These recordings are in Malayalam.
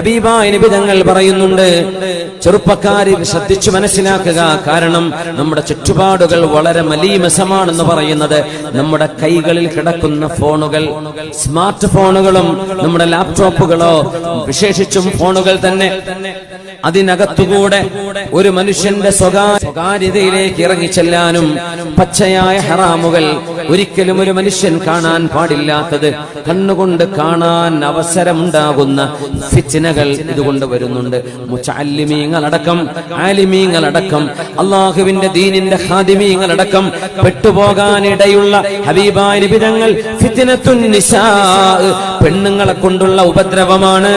ഹബീബായ നബി തങ്ങൾ പറയുന്നുണ്ട് ചെറുപ്പക്കാരി ശ്രദ്ധിച്ചു മനസ്സിലാക്കുക. കാരണം നമ്മുടെ ചുറ്റുപാടുകൾ വളരെ മലീമസമാണെന്ന് പറയുന്നത്. നമ്മുടെ കൈകളിൽ കിടക്കുന്ന ഫോണുകൾ സ്മാർട്ട് ഫോണുകളും നമ്മുടെ ലാപ്ടോപ്പുകളോ വിശേഷിച്ചും ഫോണുകൾ തന്നെ. അതിനകത്തുകൂടെ ഒരു മനുഷ്യന്റെ സ്വകാര്യ സ്വകാര്യതയിലേക്ക് ഇറങ്ങിച്ചെല്ലാനും പച്ചയായ ഹറാമുകൾ ഒരിക്കലും ഒരു മനുഷ്യൻ കാണാൻ പാടില്ലാത്തത് കണ്ണുകൊണ്ട് കാണാൻ അവസരമുണ്ടാകുന്ന ഫിറ്റിനകൾ ഇതുകൊണ്ട് വരുന്നുണ്ട്. മുച്ചാലിമീങ്ങളടക്കം ആലിമീങ്ങളടക്കം അള്ളാഹുവിന്റെ ദീനിന്റെ ഹാദിമീങ്ങളടക്കം പെട്ടുപോകാനിടയുള്ള ഹബീബായ നിബിതങ്ങൾ ഫിത്തിനത്തുൻ നിസാ. പെണ്ണുങ്ങളെ കൊണ്ടുള്ള ഉപദ്രവമാണ്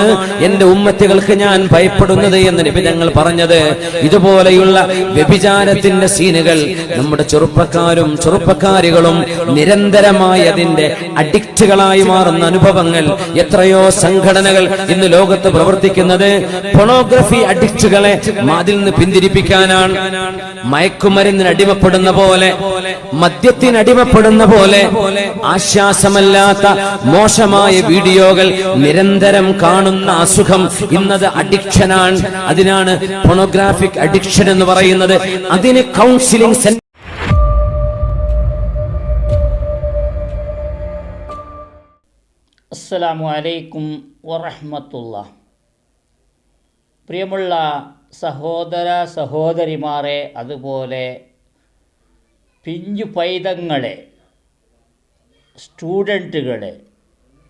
എന്റെ ഉമ്മത്തികൾക്ക് ഞാൻ ഭയപ്പെടുന്നത് എന്ന് നിബിതങ്ങൾ പറഞ്ഞത്. ഇതുപോലെയുള്ള വ്യഭിചാരത്തിന്റെ സീനുകൾ നമ്മുടെ ചെറുപ്പക്കാരും ചെറുപ്പക്കാരികളും നിരന്തരമായി അതിന്റെ അഡിക്റ്റുകളായി മാറുന്ന അനുഭവങ്ങൾ എത്രയോ സംഘടനകൾ ഇന്ന് ലോകത്ത് പ്രവർത്തിക്കുന്നത്. പൊണോഗ്രഫി അഡിക്റ്റുകളെ അതിൽ നിന്ന് പിന്തിരിപ്പിക്കാനാണ്. മയക്കുമരുന്നിന് അടിമപ്പെടുന്ന പോലെ മദ്യത്തിന് അടിമപ്പെടുന്ന പോലെ ആശ്വാസമല്ലാത്ത മോശമായ വീഡിയോകൾ നിരന്തരം കാണുന്ന അസുഖം ഇന്നത് അഡിക്ഷനാണ്. അതിനാണ് ഫോണോഗ്രാഫിക് അഡിക്ഷൻ എന്ന് പറയുന്നത്. അതിന് കൗൺസിലിംഗ് സെന്റർ അസ്സലാമു അലൈക്കും വറഹമത്തുള്ള. പ്രിയമുള്ള സഹോദര സഹോദരിമാരെ അതുപോലെ പിഞ്ചു പൈതങ്ങളെ സ്റ്റുഡന്റുകളെ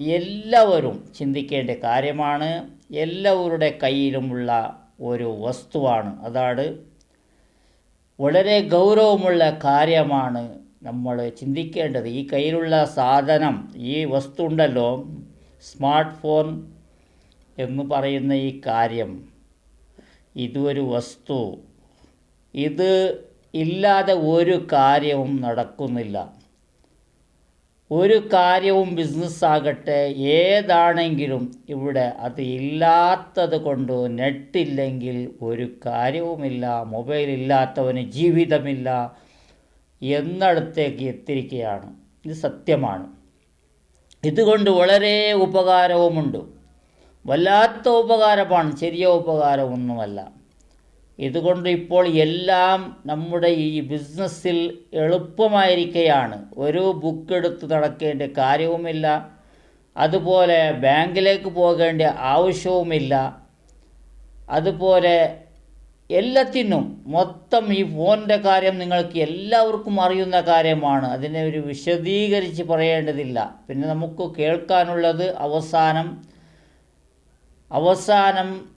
എല്ലാവരും ചിന്തിക്കേണ്ട കാര്യമാണ്. എല്ലാവരുടെ കയ്യിലുമുള്ള ഒരു വസ്തുവാണ്. അതാണ് വളരെ ഗൗരവമുള്ള കാര്യമാണ് നമ്മൾ ചിന്തിക്കേണ്ടത്. ഈ കയ്യിലുള്ള സാധനം ഈ വസ്തു ഉണ്ടല്ലോ സ്മാർട്ട് ഫോൺ എന്ന് പറയുന്ന ഈ കാര്യം ഇതൊരു വസ്തു. ഇത് ഇല്ലാതെ ഒരു കാര്യവും നടക്കുന്നില്ല. ഒരു കാര്യവും ബിസിനസ് ആകട്ടെ ഏതാണെങ്കിലും ഇവിടെ അത് ഇല്ലാത്തത് കൊണ്ട് നെറ്റില്ലെങ്കിൽ ഒരു കാര്യവുമില്ല മൊബൈൽ ഇല്ലാത്തവന് ജീവിതമില്ല എന്നിടത്തേക്ക് എത്തിയിരിക്കുകയാണ്. ഇത് സത്യമാണ്. ഇതുകൊണ്ട് വളരെ ഉപകാരവുമുണ്ട്. വല്ലാത്ത ഉപകാരമാണ് ചെറിയ ഉപകാരമൊന്നുമല്ല. ഇതുകൊണ്ട് ഇപ്പോൾ എല്ലാം നമ്മുടെ ഈ ബിസിനസ്സിൽ എളുപ്പമായിരിക്കുകയാണ് ഒരു ബുക്ക് എടുത്ത് നടക്കേണ്ട കാര്യവുമില്ല. അതുപോലെ ബാങ്കിലേക്ക് പോകേണ്ട ആവശ്യവുമില്ല. അതുപോലെ എല്ലാത്തിനും മൊത്തം ഈ ഫോണിന്റെ കാര്യം നിങ്ങൾക്ക് എല്ലാവർക്കും അറിയുന്ന കാര്യമാണ്. അതിനെ ഒരു വിശദീകരിച്ച് പറയേണ്ടതില്ല. പിന്നെ നമുക്ക് കേൾക്കാനുള്ളത് അവസാനം. അവസാനം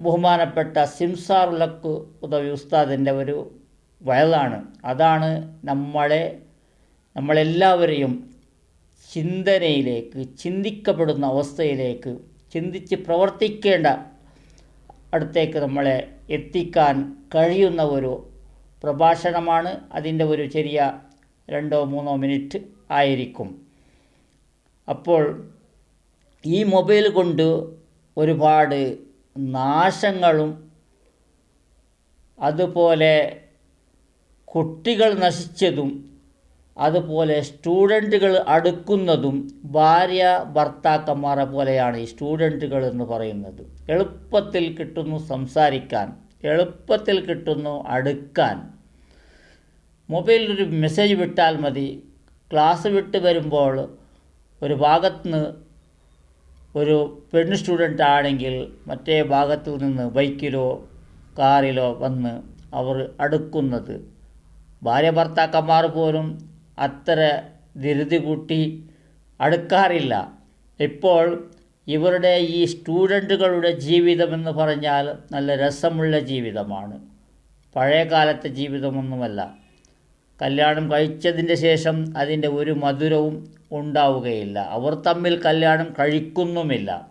ബഹുമാനപ്പെട്ട സിംസാർ ലക്ക് ഉദവി ഉസ്താദിന്റെ ഒരു വയലാണ്. അതാണ് നമ്മളെ നമ്മളെല്ലാവരെയും ചിന്തനയിലേക്ക് ചിന്തിക്കപ്പെടുന്ന അവസ്ഥയിലേക്ക് ചിന്തിച്ച് പ്രവർത്തിക്കേണ്ട അടുത്തേക്ക് നമ്മളെ എത്തിക്കാൻ കഴിയുന്ന ഒരു പ്രഭാഷണമാണ്. അതിന്റെ ഒരു ചെറിയ രണ്ടോ മൂന്നോ മിനിറ്റ് ആയിരിക്കും. അപ്പോൾ ഈ മൊബൈൽ കൊണ്ട് ഒരുപാട് നാശങ്ങളും അതുപോലെ കുട്ടികൾ നശിച്ചതും അതുപോലെ സ്റ്റുഡന്റുകൾ അടുക്കുന്നതും ഭാര്യ ഭർത്താക്കന്മാരെ പോലെയാണ് ഈ സ്റ്റുഡന്റുകൾ എന്ന് പറയുന്നത്. എളുപ്പത്തിൽ കിട്ടുന്നു സംസാരിക്കാൻ എളുപ്പത്തിൽ കിട്ടുന്നു അടുക്കാൻ. മൊബൈലിൽ ഒരു മെസ്സേജ് വിട്ടാൽ മതി ക്ലാസ് വിട്ട് വരുമ്പോൾ ഒരു ഭാഗത്തുനിന്ന് ഒരു പെണ്ണ് സ്റ്റുഡന്റ് ആണെങ്കിൽ മറ്റേ ഭാഗത്തു നിന്ന് ബൈക്കിലോ കാറിലോ വന്ന് അവർ അടുക്കുന്നത്. ഭാര്യ ഭർത്താക്കന്മാർ പോലും അത്ര ധൃതി കൂട്ടി അടുക്കാറില്ല. ഇപ്പോൾ ഇവരുടെ ഈ സ്റ്റുഡന്റുകളുടെ ജീവിതമെന്ന് പറഞ്ഞാൽ നല്ല രസമുള്ള ജീവിതമാണ്. പഴയ കാലത്തെ ജീവിതമൊന്നുമല്ല. കല്യാണം കഴിച്ചതിന്റെ ശേഷം അതിന്റെ ഒരു മധുരവും ഉണ്ടാവുകയില്ല. അവർ തമ്മിൽ കല്യാണം കഴിക്കുന്നുമില്ല.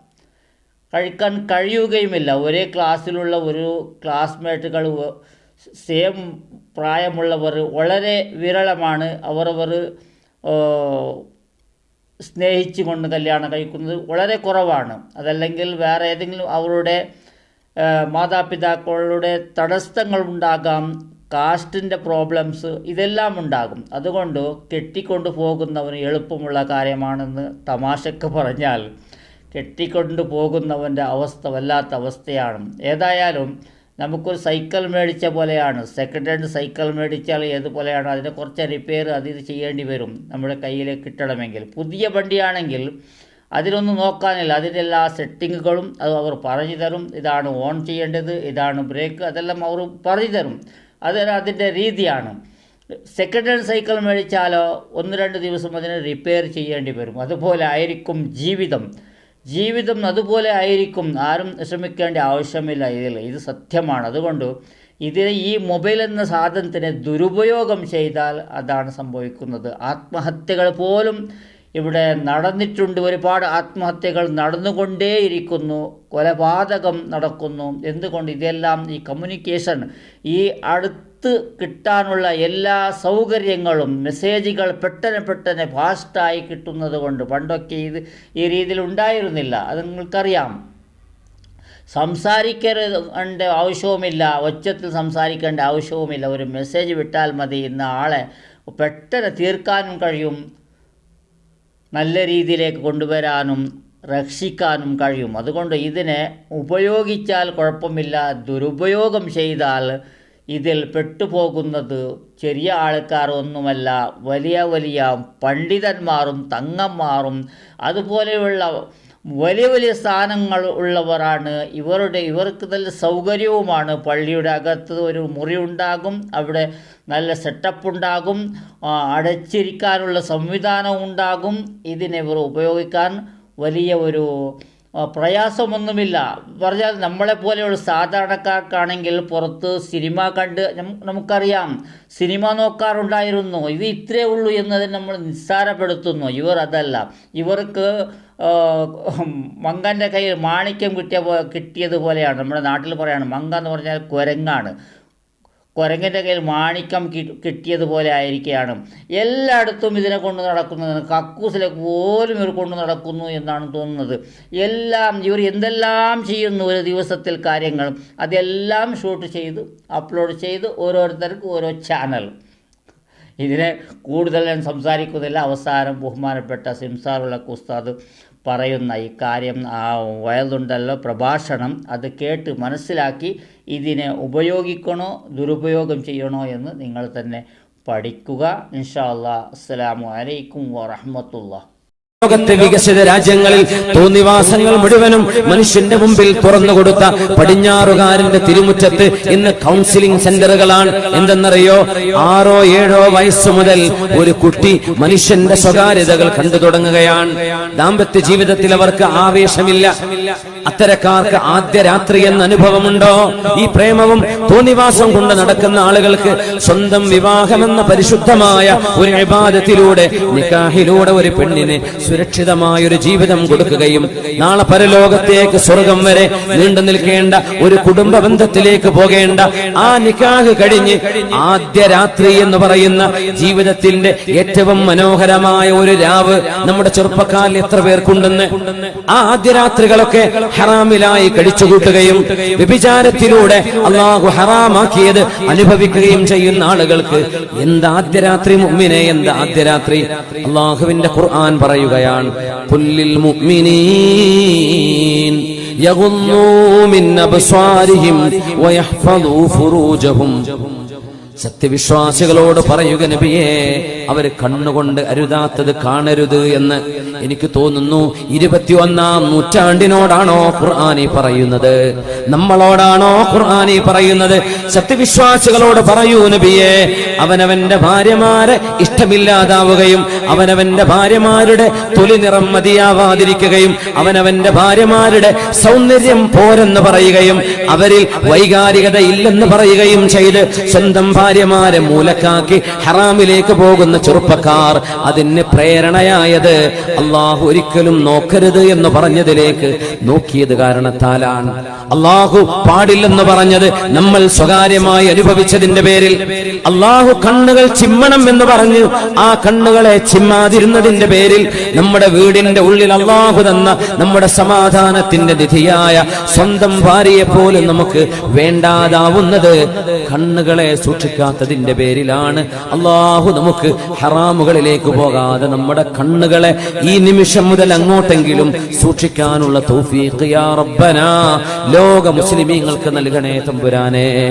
കഴിക്കാൻ കഴിയുകയുമില്ല. ഒരേ ക്ലാസ്സിലുള്ള ഒരു ക്ലാസ്മേറ്റുകൾ സെയിം പ്രായമുള്ളവർ വളരെ വിരളമാണ്. അവരവർ സ്നേഹിച്ചു കൊണ്ട് കല്യാണം കഴിക്കുന്നത് വളരെ കുറവാണ്. അതല്ലെങ്കിൽ വേറെ ഏതെങ്കിലും അവരുടെ മാതാപിതാക്കളുടെ തടസ്സങ്ങൾ ഉണ്ടാകാം. കാസ്റ്റിന്റെ പ്രോബ്ലംസ് ഇതെല്ലാം ഉണ്ടാകും. അതുകൊണ്ട് കെട്ടിക്കൊണ്ട് പോകുന്നവന് എളുപ്പമുള്ള കാര്യമാണെന്ന് തമാശക്ക് പറഞ്ഞാൽ കെട്ടിക്കൊണ്ടു പോകുന്നവന്റെ അവസ്ഥ വല്ലാത്ത അവസ്ഥയാണ്. ഏതായാലും നമുക്കൊരു സൈക്കിൾ മേടിച്ച പോലെയാണ്. സെക്കൻഡ് ഹാൻഡ് സൈക്കിൾ മേടിച്ചാൽ ഏതുപോലെയാണ് അതിനെ കുറച്ച് റിപ്പയർ അത് ഇത് ചെയ്യേണ്ടി വരും. നമ്മുടെ കയ്യിൽ കിട്ടണമെങ്കിൽ. പുതിയ വണ്ടിയാണെങ്കിൽ അതിനൊന്നും നോക്കാനില്ല. അതിന്റെ എല്ലാ സെറ്റിങ്ങുകളും അത് അവർ പറഞ്ഞു തരും. ഇതാണ് ഓൺ ചെയ്യേണ്ടത്. ഇതാണ് ബ്രേക്ക് അതെല്ലാം അവർ പറഞ്ഞു തരും. അത് അതിന്റെ രീതിയാണ്. സെക്കൻഡ് ഹാൻഡ് സൈക്കിൾ മേടിച്ചാലോ ഒന്ന് രണ്ട് ദിവസം അതിനെ റിപ്പയർ ചെയ്യേണ്ടി വരും. അതുപോലെ ആയിരിക്കും ജീവിതം. ജീവിതം അതുപോലെ ആയിരിക്കും. ആരും ശ്രമിക്കേണ്ട ആവശ്യമില്ല ഇതിൽ. ഇത് സത്യമാണ്. അതുകൊണ്ട് ഇതിനെ ഈ മൊബൈൽ എന്ന സാധനത്തിനെ ദുരുപയോഗം ചെയ്താൽ അതാണ് സംഭവിക്കുന്നത്. ആത്മഹത്യകൾ പോലും ഇവിടെ നടന്നിട്ടുണ്ട്. ഒരുപാട് ആത്മഹത്യകൾ നടന്നുകൊണ്ടേയിരിക്കുന്നു. കൊലപാതകം നടക്കുന്നു. എന്തുകൊണ്ട് ഇതെല്ലാം ഈ കമ്മ്യൂണിക്കേഷൻ ഈ അടുത്ത് കിട്ടാനുള്ള എല്ലാ സൗകര്യങ്ങളും മെസ്സേജുകൾ പെട്ടെന്ന് പെട്ടെന്ന് ഫാസ്റ്റായി കിട്ടുന്നത് കൊണ്ട് പണ്ടൊക്കെ ഇത് ഈ രീതിയിൽ ഉണ്ടായിരുന്നില്ല. അത് നിങ്ങൾക്കറിയാം. സംസാരിക്കേണ്ട ആവശ്യവുമില്ല. ഒച്ചത്തിൽ സംസാരിക്കേണ്ട ആവശ്യവുമില്ല. ഒരു മെസ്സേജ് വിട്ടാൽ മതി. ഇന്ന ആളെ പെട്ടെന്ന് തീർക്കാനും കഴിയും. നല്ല രീതിയിലേക്ക് കൊണ്ടുവരാനും രക്ഷിക്കാനും കഴിയും. അതുകൊണ്ട് ഇതിനെ ഉപയോഗിച്ചാൽ കുഴപ്പമില്ല. ദുരുപയോഗം ചെയ്താൽ ഇതിൽ പെട്ടുപോകുന്നത് ചെറിയ ആൾക്കാർ ഒന്നുമല്ല വലിയ വലിയ പണ്ഡിതന്മാരും തങ്ങന്മാരും അതുപോലെയുള്ള വലിയ വലിയ സ്ഥാനങ്ങൾ ഉള്ളവരാണ്. ഇവരുടെ ഇവർക്ക് നല്ല സൗകര്യവുമാണ്. പള്ളിയുടെ അകത്ത് ഒരു മുറി ഉണ്ടാകും. അവിടെ നല്ല സെറ്റപ്പ് ഉണ്ടാകും അടച്ചിരിക്കാനുള്ള സംവിധാനം ഉണ്ടാകും. ഇതിനെ ഇവർ ഉപയോഗിക്കാൻ വലിയ ഒരു പ്രയാസമൊന്നുമില്ല. പറഞ്ഞാൽ നമ്മളെപ്പോലെയുള്ള സാധാരണക്കാർക്കാണെങ്കിൽ പുറത്ത് സിനിമ കണ്ട് നമുക്കറിയാം സിനിമ നോക്കാറുണ്ടായിരുന്നു. ഇത് ഇത്രേ ഉള്ളൂ എന്നതിന് നമ്മൾ നിസ്സാരപ്പെടുത്തുന്നു. ഇവർ അതല്ല. ഇവർക്ക് മങ്കന്റെ കയ്യിൽ മാണിക്യം കിട്ടിയ കിട്ടിയതുപോലെയാണ് നമ്മുടെ നാട്ടിൽ പറയാണ് മങ്ക എന്ന് പറഞ്ഞാൽ കുരങ്ങാണ്. കുരങ്ങന്റെ കയ്യിൽ മാണിക്കം കിട്ടിയതുപോലെ ആയിരിക്കുകയാണ് എല്ലായിടത്തും ഇതിനെ കൊണ്ട് നടക്കുന്നത് കക്കൂസിലെ പോലും ഇവർ കൊണ്ട് നടക്കുന്നു എന്നാണ് തോന്നുന്നത്. എല്ലാം ഇവർ എന്തെല്ലാം ചെയ്യുന്നു ഒരു ദിവസത്തിൽ കാര്യങ്ങൾ അതെല്ലാം ഷൂട്ട് ചെയ്ത് അപ്ലോഡ് ചെയ്ത് ഓരോരുത്തർക്കും ഓരോ ചാനൽ ഇതിനെ കൂടുതൽ ഞാൻ സംസാരിക്കുന്നില്ല അവസാനം ബഹുമാനപ്പെട്ട സിംസാറുള്ള ഉസ്താദ് പറയുന്ന ഈ കാര്യം ആ വയലുണ്ടല്ലോ പ്രഭാഷണം അത് കേട്ട് മനസ്സിലാക്കി ഇതിനെ ഉപയോഗിക്കണോ ദുരുപയോഗം ചെയ്യണോ എന്ന് നിങ്ങൾ തന്നെ പഠിക്കുക. ഇൻഷാ അല്ലാ അസ്സലാമു അലൈക്കും ലോകത്തെ വികസിത രാജ്യങ്ങളിൽ തോന്നിവാസങ്ങൾ മുഴുവനും മനുഷ്യന്റെ മുമ്പിൽ തുറന്നു കൊടുത്ത പടിഞ്ഞാറുകാരന്റെ തിരുമുറ്റത്ത് ഇന്ന് കൗൺസിലിംഗ് സെന്ററുകളാണ് എന്തെന്നറിയോ? ആറോ ഏഴോ വയസ്സ് മുതൽ ഒരു കുട്ടി മനുഷ്യന്റെ സ്വകാര്യതകൾ കണ്ടു തുടങ്ങുകയാണ്. ദാമ്പത്യ ജീവിതത്തിൽ അവർക്ക് ആവേശമില്ല. അത്തരക്കാർക്ക് ആദ്യ രാത്രി എന്ന അനുഭവമുണ്ടോ? ഈ പ്രേമവും തോന്നിവാസം കൊണ്ട് നടക്കുന്ന ആളുകൾക്ക് സ്വന്തം വിവാഹമെന്ന പരിശുദ്ധമായ ഒരു വിവാദത്തിലൂടെ നിക്കാഹിലൂടെ ഒരു പെണ്ണിന് സുരക്ഷിതമായ ഒരു ജീവിതം കൊടുക്കുകയും നാളെ പരലോകത്തേക്ക് സ്വർഗം വരെ നീണ്ടു നിൽക്കേണ്ട ഒരു കുടുംബ ബന്ധത്തിലേക്ക് പോകേണ്ട ആ നിക്കാഹ് കഴിഞ്ഞ് ആദ്യ രാത്രി എന്ന് പറയുന്ന ജീവിതത്തിന്റെ ഏറ്റവും മനോഹരമായ ഒരു രാവ് നമ്മുടെ ചെറുപ്പക്കാരിൽ എത്ര പേർക്കുണ്ടെന്ന് ആ ആദ്യ രാത്രികളൊക്കെ ഹറാമിലായി കഴിച്ചുകൂട്ടുകയും വ്യഭിചാരത്തിലൂടെ അള്ളാഹു ഹറാമാക്കിയത് അനുഭവിക്കുകയും ചെയ്യുന്ന ആളുകൾക്ക് എന്ത് ആദ്യ രാത്രി മുമ്മിനെ എന്ത് ആദ്യ രാത്രി? അള്ളാഹുവിന്റെ ഖുർആൻ പറയുകയാണ് പുല്ലിൽ മുഅ്മിനീൻ യഗുന്നൂ മിൻ അബ്സ്വാരിഹിം വയഹ്ഫദൂ ഫുറൂജഹും സത്യവിശ്വാസികളോട് പറയുക നബിയെ അവർ കണ്ണുകൊണ്ട് അരുതാത്തത് കാണരുത് എന്ന് എനിക്ക് തോന്നുന്നു. ഇരുപത്തിയൊന്നാം നൂറ്റാണ്ടിനോടാണോ ഖുർആാനി പറയുന്നത്? നമ്മളോടാണോ ഖുർആാനി പറയുന്നത്? സത്യവിശ്വാസികളോട് പറയൂ നബിയെ അവനവന്റെ ഭാര്യമാരെ ഇഷ്ടമില്ലാതാവുകയും അവനവന്റെ ഭാര്യമാരുടെ തൊലി നിറം മതിയാവാതിരിക്കുകയും അവനവന്റെ ഭാര്യമാരുടെ സൗന്ദര്യം പോരെന്ന് പറയുകയും അവരിൽ വൈകാരികത ഇല്ലെന്ന് പറയുകയും ചെയ്ത് സ്വന്തം ഭാര്യമാരെ മൂലക്കാക്കി ഹറാമിലേക്ക് പോകുന്ന ചെറുപ്പക്കാർ അതിന് പ്രേരണയായത് അള്ളാഹു ഒരിക്കലും നോക്കരുത് എന്ന് പറഞ്ഞതിലേക്ക് നോക്കിയത് കാരണത്താലാണ്. അള്ളാഹു പാടില്ലെന്ന് പറഞ്ഞത് നമ്മൾ സ്വകാര്യമായി അനുഭവിച്ചതിന്റെ പേരിൽ. അള്ളാഹു കണ്ണുകൾ ചിമ്മണം എന്ന് പറഞ്ഞു ആ കണ്ണുകളെ ചിമ്മാതിരുന്നതിന്റെ പേരിൽ നമ്മുടെ വീടിന്റെ ഉള്ളിൽ അള്ളാഹു തന്ന നമ്മുടെ സമാധാനത്തിന്റെ നിധിയായ സ്വന്തം ഭാര്യയെ പോലും നമുക്ക് വേണ്ടാതാവുന്നത് കണ്ണുകളെ സൂക്ഷിക്കുക സൂക്ഷിക്കാത്തതിന്റെ പേരിലാണ് അള്ളാഹു നമുക്ക് ഹറാമുകളിലേക്ക് പോകാതെ നമ്മുടെ കണ്ണുകളെ ഈ നിമിഷം മുതൽ അങ്ങോട്ടെങ്കിലും സൂക്ഷിക്കാനുള്ള തൗഫീഖ് യാ റബ്ബനാ. ലോക മുസ്ലിമീങ്ങൾക്ക് നൽകണേ തമ്പുരാനെ.